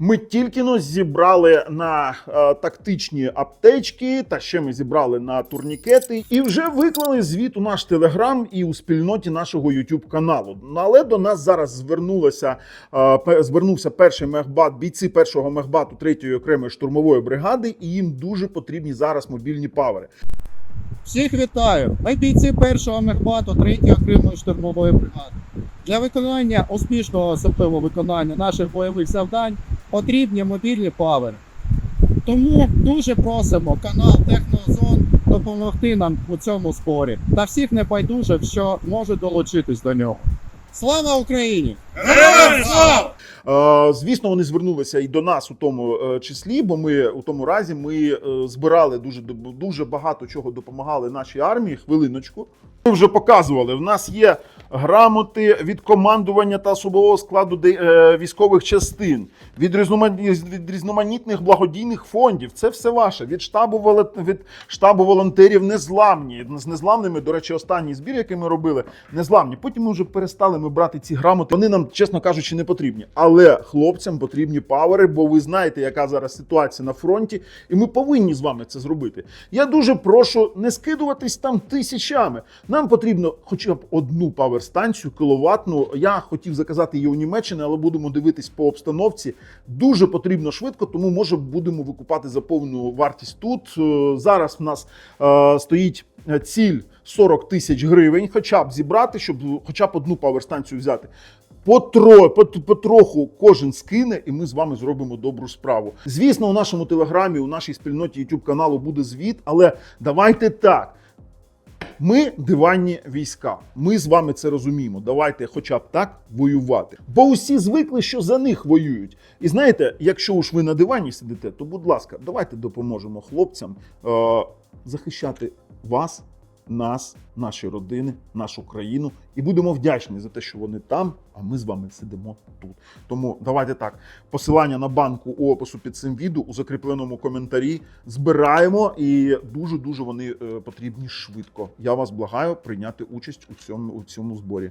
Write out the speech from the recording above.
Ми тільки но зібрали на е, тактичні аптечки, та ще ми зібрали на турнікети і вже виклали звіт у наш телеграм і у спільноті нашого YouTube каналу. Але до нас зараз звернулося е, звернувся перший мехбат, бійці першого мехбату третьої окремої штурмової бригади, і їм дуже потрібні зараз мобільні павери. Всіх вітаю! Ми бійці першого мехбату 3-ї окремої штурмової бригади. Для виконання успішного особливого виконання наших бойових завдань потрібні мобільні павери. Тому дуже просимо канал Технозон допомогти нам у цьому спорі та всіх небайдужих, що можуть долучитись до нього. Слава Україні! Героям слава! Е, Звісно, вони звернулися і до нас у тому е, числі, бо ми у тому разі ми е, збирали дуже дуже багато чого допомагали нашій армії. Хвилиночку. Ми вже показували. В нас є грамоти від командування та особового складу е, військових частин, від різноманітних, благодійних фондів. Це все ваше. Від штабу від штабу волонтерів незламні. З незламними, до речі, останній збір, який ми робили, незламні. Потім ми вже перестали ми брати ці грамоти. Вони нам, чесно кажучи, не потрібні. Але хлопцям потрібні павери, бо ви знаєте, яка зараз ситуація на фронті, і ми повинні з вами це зробити. Я дуже прошу не скидуватись там тисячами. Нам потрібно хоча б одну паверстанцію кіловатну. Я хотів заказати її у Німеччині, але будемо дивитись по обстановці. Дуже потрібно швидко, тому може будемо викупати за повну вартість тут. Е, Зараз в нас е, стоїть е, ціль 40 тисяч гривень, хоча б зібрати, щоб хоча б одну паверстанцію взяти. Потро, потроху кожен скине, і ми з вами зробимо добру справу. Звісно, у нашому телеграмі, у нашій спільноті YouTube каналу буде звіт, але давайте так. Ми диванні війська. Ми з вами це розуміємо. Давайте, хоча б так, воювати. Бо усі звикли, що за них воюють. І знаєте, якщо уж ви на дивані сидите, то будь ласка, давайте допоможемо хлопцям е- захищати вас, нас, наші родини, нашу країну, і будемо вдячні за те, що вони там, а ми з вами сидимо тут. Тому давайте так. Посилання на банку у опису під цим відео у закріпленому коментарі. Збираємо і дуже дуже вони е, потрібні швидко. Я вас благаю прийняти участь у цьому у цьому зборі.